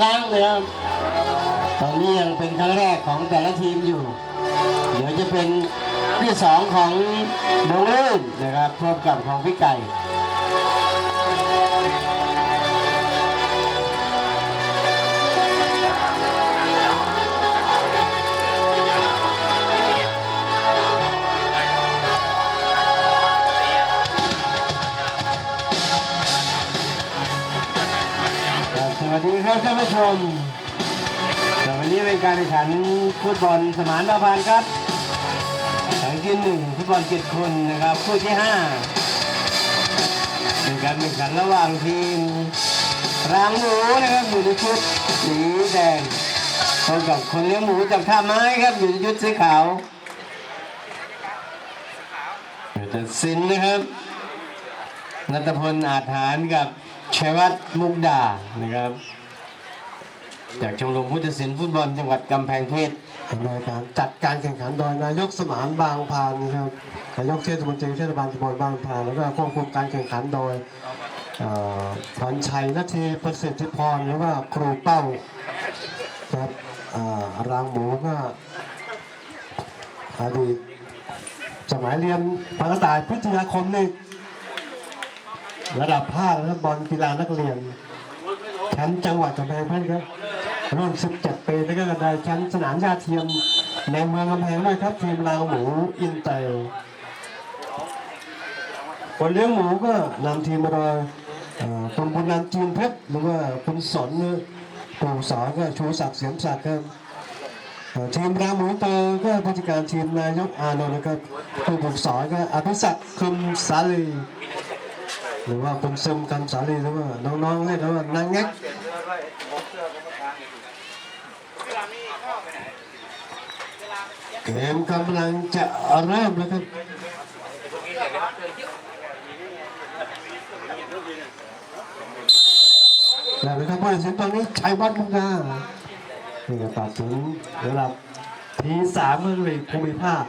ครั้งนะครับตอนนี้ยังเป็นครั้งแรกของแต่ละทีมอยู่ เดี๋ยวจะเป็นที่สองของดงลื่นนะครับพบกับของพี่ไก่ วัสดีครับท่านผู้ชมแต่วันนี้เป็นการแข่งขันฟุตบอลสมานประพานครับครั้งที่หนึ่งฟุตบอลเจ็ดคนนะครับคู่ที่ห้าเป็นการแข่งขันระหว่างทีมรางหมูนะครับอยู่ในชุดสีแดงพบกับคนเลี้ยงหมูจากท่าไม้ครับอยู่ในชุดสีขาวตัดสินนะครับนัตพลอาจหารกับ ชัยวัฒน์มุกดานะครับ จากชมรมผู้ตัดสินฟุตบอลจังหวัดกำแพงเพชรดำเนินการจัดการแข่งขันโดยนายกสมานบางพานนะครับนายกเทศมนตรีเทศบาลตำบลบางพานแล้วก็ควบคุมการแข่งขันโดยเอ่อพรชัยนาทีประสิทธิพรหรือว่าครูเป้าครับรางหมูก็อดีตสมัยเรียนพังกระต่ายพิทยาคมนี่ ระดับภาคและบอลกีฬานักเรียนแชมป์จังหวัดกำแพงเพชรครับรุ่น 17 ปีแล้วก็ได้แชมป์สนามหญ้าเทียมในเมืองกำแพงด้วยครับทีมลาวหมูอินเตอร์คนเลี้ยงหมูก็นำทีมมาโดยอ่อคุณบุญนันจีนเพชรหรือว่าคุณสนปู่สอนก็ชูศักดิ์เสียมศักดิ์ครับเอ่อทีมลาวหมูเตอร์ก็ผู้จัดการทีมนายกอานนท์นะครับผู้ฝึกสอนก็อภิศักดิ์คุมสาลี หรือว่าคุณซึมคำสาลีหรือว่าน้องๆเรียกกันว่านางแงกเกมกำลังจะเริ่มแล้วครับแล้วนะครับผู้ตัดสินตอนนี้ชัยวัฒน์มุกดานี่ก็ตัดสินระดับทีสามมันเลยภูมิภาค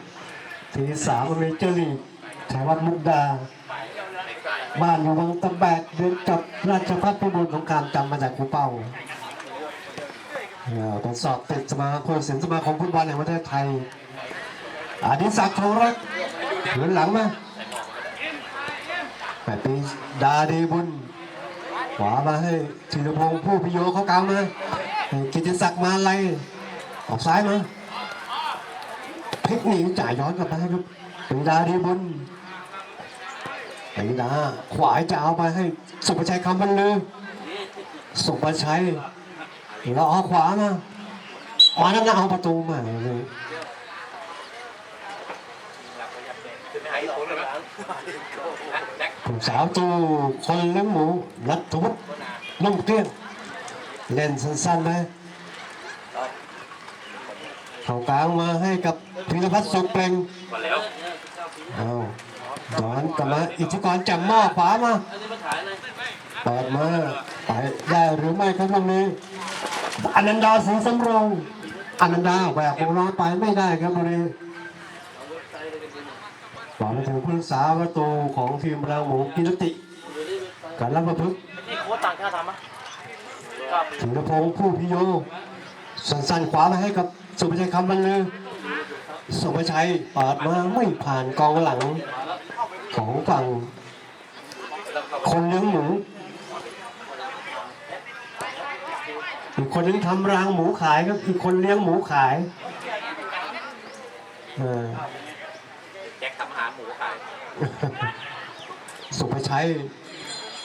ทีสามมันเลยเจอรีกชัยวัฒน์มุกดา บ้านอยู่วังตะแบกเดินกับราชพัฒน์พิบูลสงครามจำมาจากครูเป้าตรวจสอบติดสมาคมสินสมาคมฟุตบอลแห่งประเทศไทยอดิศักดิ์ทองรักเหมือนหลังมาแปดปีดาดีบุญขวามาให้ธีรพงศ์ผู้พิโยเขากลางมาให้กิติศักดิ์มาไลออกซ้ายมาพลิกหนีจ่ายย้อนกลับมาให้ครับป็นดาดีบุญ ไอ้ดาขวายจะเอาไปให้สุภชัยคำบรรลือสุภชัยแล้วเอาขวามามาแล้วนะเอาประตูมาเลยผู้สาวจูคนเลี้ยงหมูรัฐวุฒินุ่มเกลี้ยงเล่นสั้นๆเลยเขากลางมาให้กับพิรพัฒน์สุขเปล่งเอา ย้อนกลับมาอิทธิกรจับหม้อขวามาเปิดมาไปได้หรือไม่ครับตรงนี้อนันดาสิงห์สำรงอนันดาแหวกวงล้อไปไม่ได้ครับตรงนี้บอลมาถึงผู้รักษาประตูของทีมรังหมูกิรติการรับประพฤกษ์นี่โค้ชต่างชาติทำไหมครับถึงพงษ์ผู้พิโยสั้นๆขวามาให้กับสุภชัยคำบรรลือ สุภชัยเปิดมาไม่ผ่านกองหลังของฝั่งคนเลี้ยงหมูอีกคนนึงทำรางหมูขายครับอีกคนเลี้ยงหมูขายเออแจ็คทำอาหารหมูขาย สุภชัย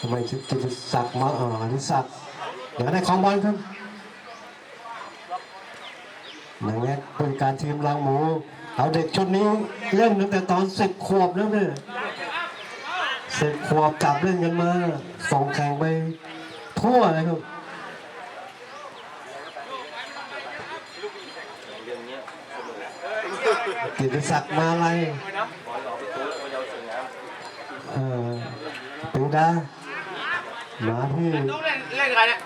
ทำไมถึงกิติศักดิ์มาอ่าอนิศักดิ์เดี๋ยวได้ของบอลครับ นังแงเป็นการทีมรางหมู เอาเด็กชุดนี้เล่นตั้งแต่ตอนสิบขวบแล้วเนี่ยสิบขวบจับเล่นกันมาส่งแข่งไปทั่วเลยครับกิติศักดิ์มาอะไรเออ่อปูดามาที่เล่นเล่นใครเนี่ย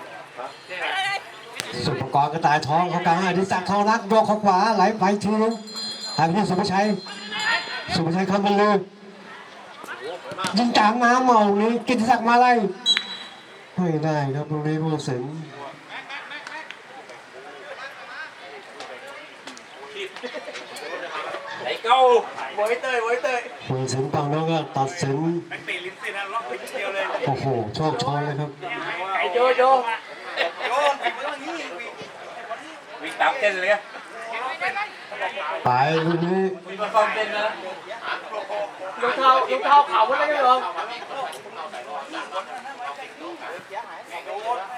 สุภกรกระต่ายทองเขากางให้ดิสักดิ์ทองรักโยกเขาขวาไหลไปทีนึงทางที่สุภชัย สุภชัยคำบรรลือยิงจางมาเมานี้กินสักดิ์มาไล่ไม่ได้ครับตรงนี้ผู้สินไหลเก้าไว้เตยไว้เตยผู้สินฟังแล้วก็ตัดเสินโอ้โหโชคช้อนเลยครับไอโจโจโจ วิ่งตามเต้นเลยอะไปลูกนี้วิ่งมาซ้อมเต้นนะลูกเท้าลูกเท้าขาวมันได้ยังไง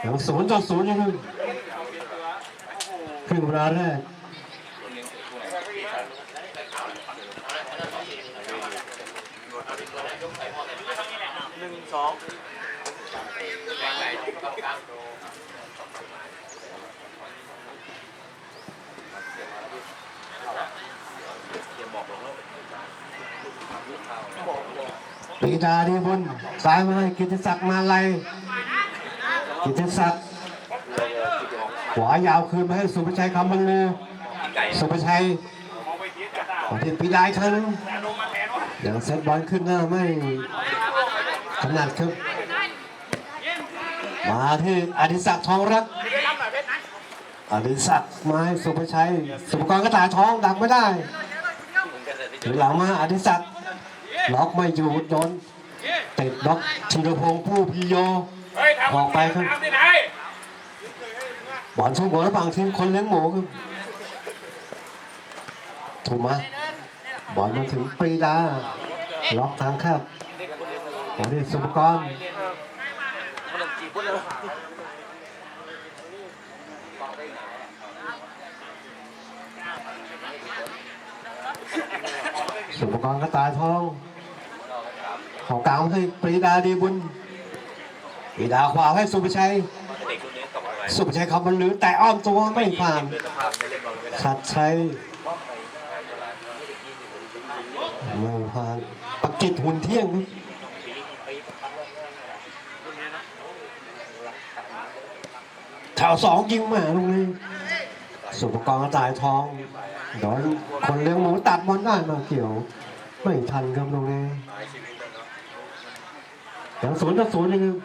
อย่างศูนย์ต่อศูนย์นะครับครึ่งเวลาแรกหนึ่งสอง ปีดาดีบุญซ้ายมาให้กิติศักดิ์มาลัยกิติศักดิ์ขวายาวคืนมาให้สุภชัยคำบังลือสุภชัยขอที่ปีดาอีกครั้งนึงอย่างเซตบอลขึ้นหน้าไม่ถนัดครับ มาที่อดิศักดิ์ทองรักอดิศักดิ์มาให้สุภชัย สุภกรก็ตายท้องดักไม่ได้ถึงหลังมาอดิศักดิ์ ล็อกไม่อยู่โดนติดล็อกธีรพงษ์ผู้พิโยเฮ้ยทำออกไปครับทำที่ไหนบอลสู้บอลระหว่างทีมคนเลี้ยงหมูครับถูกไหมบอลมาถึงปรีดาล็อกทางครับบอลที่สุภกรขนมจีบพูดเลยสุภกรก็ตายท้องเขอกลางให้ปรีดาดีบุญปรีดาขวาให้สุภชัย สุภชัยขับบอลหรือแต่อ้อมตัวไม่ผ่านเดินสะพาด้ชัดชัยไม่ผ่านปักกิจหุ่นเที่ยงแถวสองยิงมาตรงนี้สุภกรก็ตายท้องโดนคนเลี้ยงหมูตัดบอลได้มาเกี่ยว ไม่ทันครับตรงนี้ อย่างศูนย์ต่อศูนย์นี่ครับ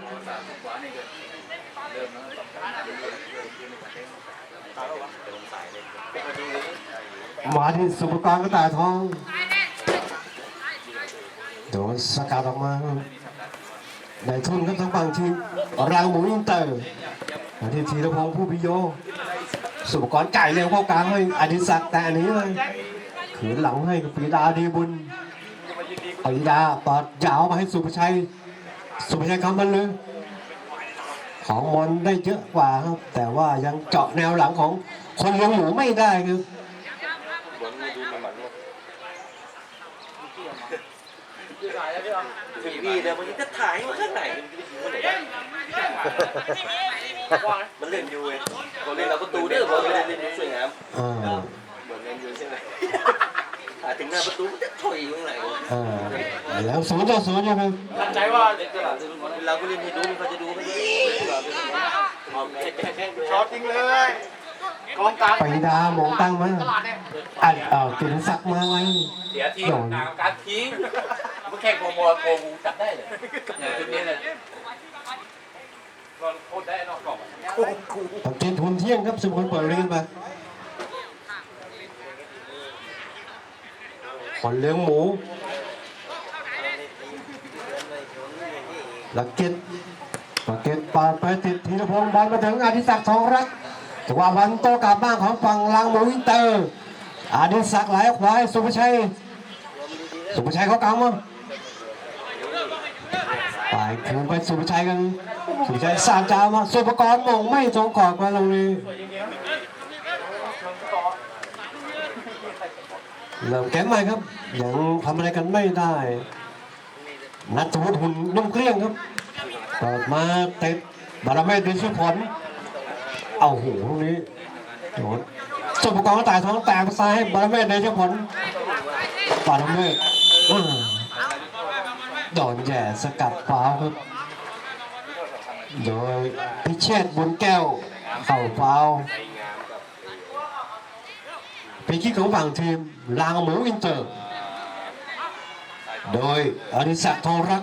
มาที่สุภกรก็ตายท้องโดนสกัดออกมาครับได้ทุนครับทั้งฝั่งทีมรางหมูอินเตอร์มาที่ธีรพงษ์ผู้พิโยสุภกรไก่เร็วเข้ากลางให้อดิศักดิ์แต่อันนี้เลยขืนหลังให้กับปีดาดีบุญปีดาปอดยาวมาให้สุภชัย สุภชัยคำมันเลยของมนได้เยอะกว่าครับ แต่ว่ายังเจาะแนวหลังของคนเลี้ยงหมูไม่ได้ครับถึงพี่เดี๋ยวันนี้จะถ่ายมาข้างไหนมันเล่นอยู่เว้ยเราเล่นเราประตูเด้อเราเล่นเล่นสวยงามเหมือนเล่นยูใช่ไหม ถึงหน้าประตูมันจะถอยอยู่ตรงไหนวะอ่าแล้วศูนย์ต่อศูนย์นะครับมั่นใจว่าเด็กตลาดเราก็เล่นให้ดูเขาจะดูเขาจะช็อตจริงเลยกองกลางปีดาหมงตั้งมาอัดเอ่อกินศักดิ์มาไว้เสียทีมต่างการทิ้งมันแข่งโมโมโกงูจับได้เลยเนี่ยจุดนี้เลยก็โคตรได้นอกกรอบปักเกนทุนเที่ยงครับสุภคนเปิดเรียนไป คนเลี้ยงหมูลักเก็ตลักเก็ตปาดไปติดธีรพงศ์บอลมาถึงอดิศักดิ์ทองรักจังหวะบอลโตกลับบ้างของฝั่งลังหมูอินเตอร์อดิศักดิ์ไหลขวาให้สุภชัย สุภชัยเขากำมั้งไปคืนไปสุภชัยกันสุภชัยสามจามาสุภกรมงไม่ตรงกรอบมาตรงนี้ เริ่มแก้มใหม่ครับ ยังทำอะไรกันไม่ได้ นัทวุฒิหุ่นนุ่มเกลี้ยงครับเปิดมาเตะบารเมศดิชุผลเอาหูตรงนี้โดนสุภกรก็ตายท้องแตกซ้ายบารเมศดิชุผลบารเมศอื้อโดนแย่สกัดฟ้าครับ โดยพิเชษบุญแก้วเข่าฟ้าว เป็นคิดของฝั่งทีมลางหมูอินเตอร์ โดยอริศักดิ์ทองรัก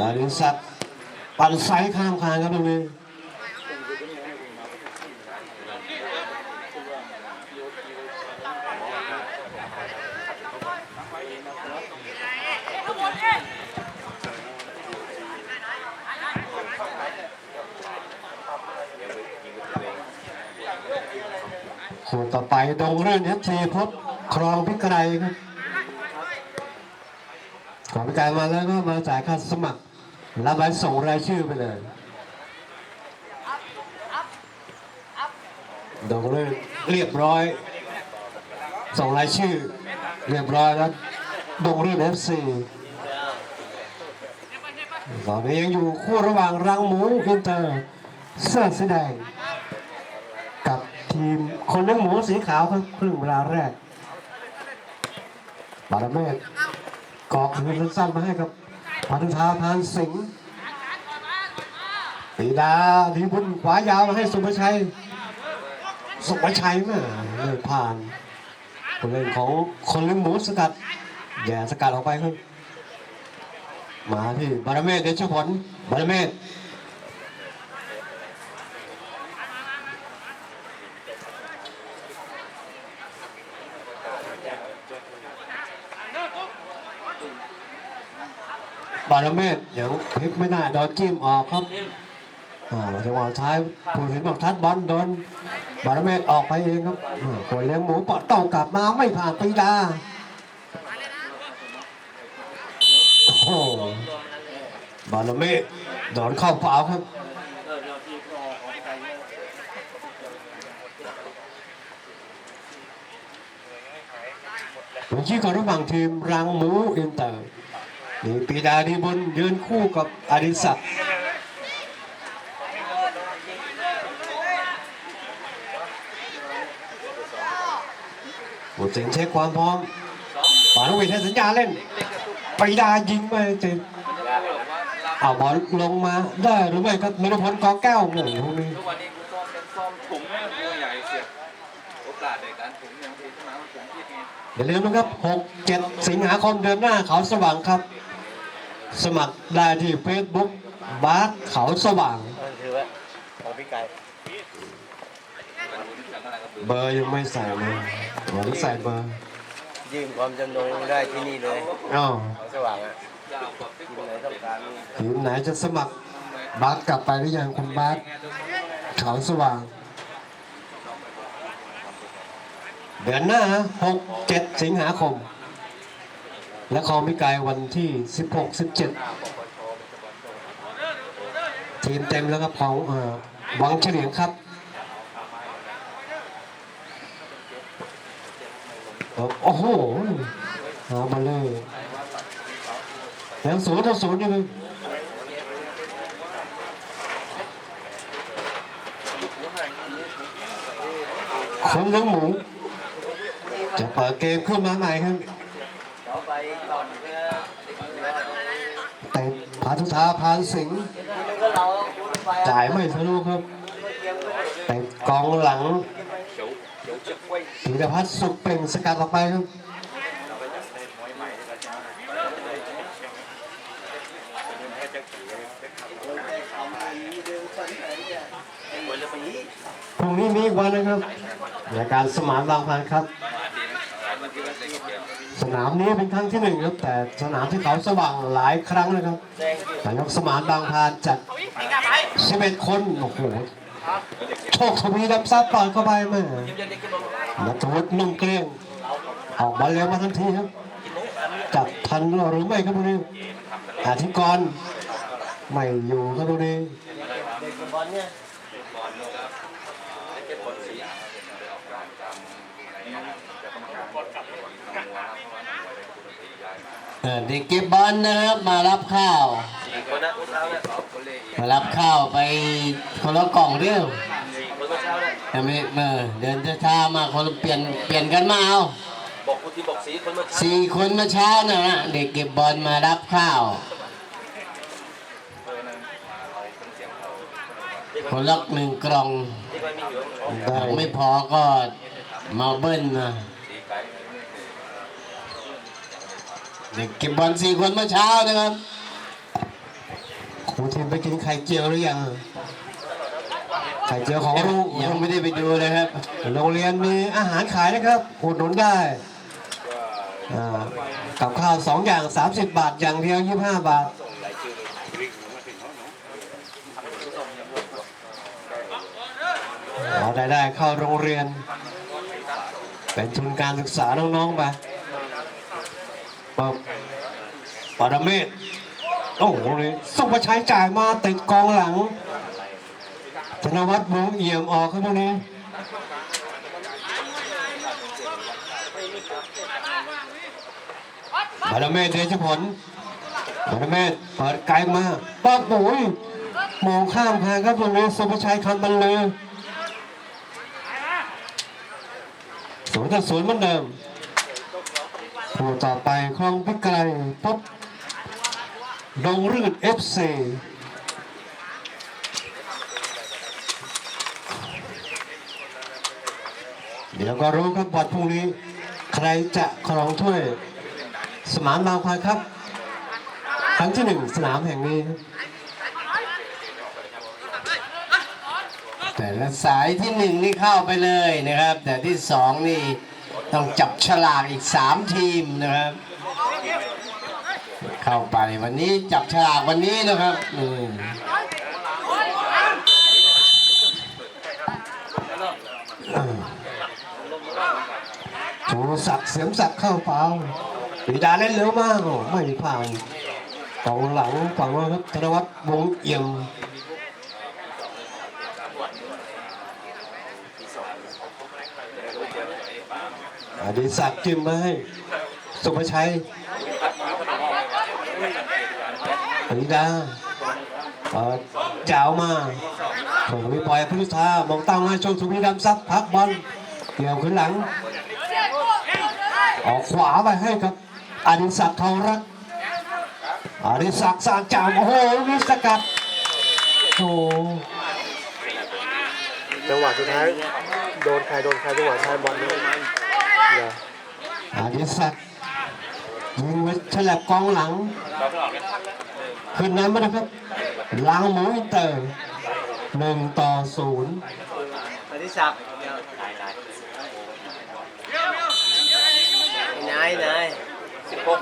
อริศักดิ์ปั่นไซข้ามคานครับตรงนี้ คู่ต่อไปดงเรื่องเอฟซีพบครองพิกไรครับขอพิการมาแล้วก็มาจ่ายค่าสมัครรับไว้ส่งรายชื่อไปเลยดงเรื่องเรียบร้อย ส่งรายชื่อ เรียบร้อยแล้วดงเรื่องเอฟซีตอนนี้ยังอยู่คู่ระหว่างรังหมูอินเตอร์เสื้อสีแดง คนเลี้ยงหมูสีขาวครับครึ่งเวลาแรก บารเมศกอกคืนสั้นมาให้กับพันธาพานสิงห์ปีดาทีบุญขวายาวมาให้สุภชัย สุภชัยแม่เลยผ่านผู้เล่นของคนเลี้ยงหมูสกัดแย่สกัดออกไปครับมาที่บารเมศเดชผลบารเมศ บาลเมศเดี๋ยวพลิกไม่ได้โดนจิ้มออกครับอ่าจังหวะท้ายผู้เห็นบอกทัดบอลโดนบาลเมศออกไปเองครับอ่าคนเลี้ยงหมูปอดเต่ากลับมาไม่ผ่านปีดาโอ้โหบาลเมศโดนเข้าเปล่าครับเมื่อกี้ก่อนระหว่างทีมรังหมูอินเตอร์ นี่ปีดาดีบุญยืนคู่กับอดิศักดิ์ผู้เสียงเช็คความพร้อมปานวิทย์ให้สัญญาเล่นปีดายิงมาจริงเอาบอลลงมาได้หรือไม่ครับนรพลกองแก้วโอ้โหนี่ทุกวันนี้กูซ้อมเป็นซ้อมถุงนะตัวใหญ่เสียโอกาสในการถุงอย่างที่สนามถุงที่ไงอย่าลืมนะครับ 6 7 สิงหาคมเดือนหน้าเขาสว่างครับ สมัครได้ที่เฟซบุ๊กบาสเขาสว่างถือว่าของพี่ไก่เบอร์ยังไม่ใส่เลยวันนี้ใส่เบอร์ยื่นความจำนงได้ที่นี่เลยอ้าวของสว่างอะทีมไหนต้องการทีมไหนจะสมัครบาสกลับไปหรือยังคุณบาสเขาสว่าง เดือนหน้าหกเจ็ดสิงหาคม และคอมิกายวันที่สิบหกสิบเจ็ดทีมเต็มแล้วครับของเออวังเฉลียงครับโอ้โหเอามาเลยยังศูนย์ต่อศูนย์อยู่เลยคนเลี้ยงหมูจะเปิดเกมขึ้นมาใหม่ครับ ต่อไปก่อนเพื่อ แต่พาทุธาพานสิงห์ทีนึงก็เราคุณไปจ่ายไม่ทะลุครับ แต่กองหลังธีรพัฒน์สุขเปล่งสกัดออกไปครับพรุ่งนี้มีอีกวันนะครับรายการสมานบางพันครับ สนามนี้เป็นครั้งที่หนึ่งครับ แต่สนามที่เขาสว่างหลายครั้งนะครับนายกสมานบางพานจัด11คนโอ้โหโชคทวีดับซับต่อยเข้าไปแม่นัทวุฒินุ่มเกลี้ยงออกบอลเร็วมาทันทีครับ จับทันหรือไม่ครับพวกนี้อาธิกร ไม่อยู่ครับพว กนี้เด็กบอลเนี่ยเออเด็กเก็บบอลนะครับมารับข้าวคนนะคนเช้าเนี่ยมารับข้าวไปคนละกล่องเดียวคนเช้าเนี่ยแต่ไม่เออเดินช้าๆมาคนละเปลี่ยนเปลี่ยนกันมาเอาบอกคุณที่บอกสีคนเมื่อเช้าสี่คนเมื่อเช้านะฮะเด็กเก็บบอลมารับข้าว คนละหนึ่งกล่องอยู่ของได้ไม่พอก็มาเบิ้ลนะเด็กเก็บบอลสี่คนเมื่อเช้านะครับคู่ผู้ทีมไปกินไข่เจียวหรือยังไข่เจียวของยังโรงยังไม่ได้ไปดูเลยครับโรงเรียนมีอาหารขายนะครับอุดหนุนได้กับข้าวสองอย่าง 30 บาทอย่างเดียว25 บาท เอาได้ได้เข้าโรงเรียน เป็นทุนการศึกษาน้องๆไปปั๊บปรเมศโอ้โหเลยสุภชัยจ่ายมาติดกองหลังธนวัฒน์วงเอี่ยมออกครับพวกนี้บารเมศเดชผลบารเมศเปิดไกลมาป้าปุ๋ยมองข้ามแพงครับตรงนี้สุภชัยคำบรรลือ สวนต่อสวนเหมือนเดิมผู้ต่อไปคลองพิไกลพบดงรืดเอฟซีเดี๋ยวก็รู้ครับวันพรุ่งนี้ ใครจะครองถ้วย สมานบางพลายครับ ครั้งที่หนึ่งสนามแห่งนี้ แต่ละสายที่หนึ่งนี่เข้าไปเลยนะครับ แต่ที่สองนี่ต้องจับฉลากอีกสามทีมนะครับ เข้าไปวันนี้จับฉลากวันนี้นะครับอืมชูศักดิ์เสียมศักดิ์เข้าเปล่าปีดาเล่นเร็วมากโอ้ไม่ผ่านกองหลังฝั่งน้นครับธนวัฒน์วงเอี่ยม อดีศักดิ์จิ้มมาให้ สุภชัยปีดาเปิดเจ้ามาส่งไปล่อยพุทธามองตั้งให้โชคสุวิดำซับพักบอลเกี่ยวขึ้นหลัง ออกขวาไปให้ครับอดิศักดิ์ทองรักอดิศักดิ์สางจามโอ้โหวิสกัดโอ้โหจังหวะสุดท้ายโดนใครโดนใครจังหวะท้ายบอลนี่เหร ออดิศักดิ์ยิงไปฉลับกองหลังขึ้นน้ำมานะครับล้างหมูอินเตอร์หนึ่งต่อศูนย์อธิศักดิ์นายนายสิบหก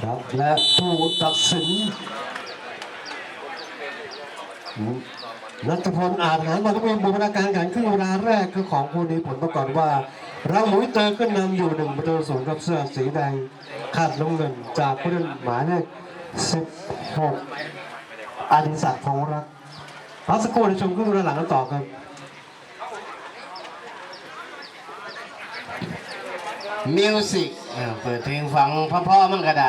ครับและผู้ตัดสิน นัทพลอาจหารมาทุกบูรณาการแข่งครึ่งเวลาแรกคือของคู่นี้ผลประกอบว่าเราหมุยเตอร์ขึ้นนำอยู่หนึ่งประตูศูนย์กับเสื้อสีแดงคาดลงเงินจากผู้เล่นหมายเลข16อดิศักดิ์ทองรักพักสักครู่ในชมครึ่งเวลาหลังกันต่อครับมิวสิกเปิดเพลงฟังพราะๆมันก็ได้